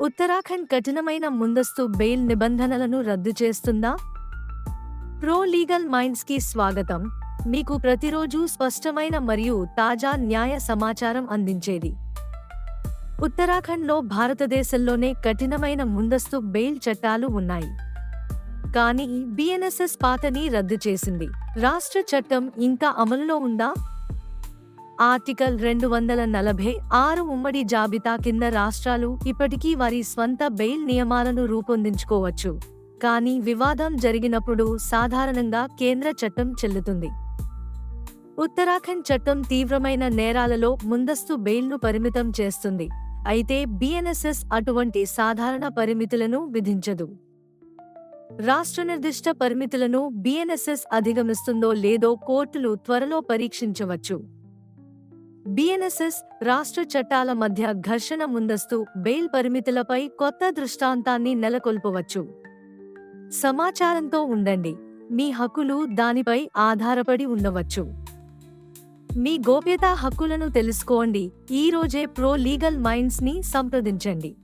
ఉత్తరాఖండ్ కఠినమైన ముందస్తు బెయిల్ నిబంధనలను రద్దు చేస్తుందా? ప్రో లీగల్ మైండ్స్కి స్వాగతం. మీకు ప్రతిరోజు స్పష్టమైన మరియు తాజా న్యాయ సమాచారం అందించేది. ఉత్తరాఖండ్లో భారతదేశంలోనే కఠినమైన ముందస్తు బెయిల్ చట్టాలు ఉన్నాయి. కానీ బిఎన్ఎస్ఎస్ పాతని రద్దు చేసింది. రాష్ట్ర చట్టం ఇంకా అమలులో ఉందా? ఆర్టికల్ రెండు వందల నలభై ఆరు ఉమ్మడి జాబితా కింద రాష్ట్రాలు ఇప్పటికీ వారి స్వంత బెయిల్ నియమాలను రూపొందించుకోవచ్చు. కానీ వివాదం జరిగినప్పుడు సాధారణంగా కేంద్ర చట్టం చెల్లుతుంది. ఉత్తరాఖండ్ చట్టం తీవ్రమైన నేరాలలో ముందస్తు బెయిల్ను పరిమితం చేస్తుంది. అయితే బిఎన్ఎస్ఎస్ అటువంటి సాధారణ పరిమితులను విధించదు. రాష్ట్ర నిర్దిష్ట పరిమితులను బిఎన్ఎస్ఎస్ అధిగమిస్తుందో లేదో కోర్టులు త్వరలో పరీక్షించవచ్చు. బిఎన్ఎస్ఎస్ రాష్ట్ర చట్టాల మధ్య ఘర్షణ ముందస్తు బెయిల్ పరిమితులపై కొత్త దృష్టాంతాన్ని నెలకొల్పవచ్చు. సమాచారంతో ఉండండి. మీ హక్కులు దానిపై ఆధారపడి ఉండవచ్చు. మీ గోప్యతా హక్కులను తెలుసుకోండి. ఈ రోజే ప్రో లీగల్ మైండ్స్ని సంప్రదించండి.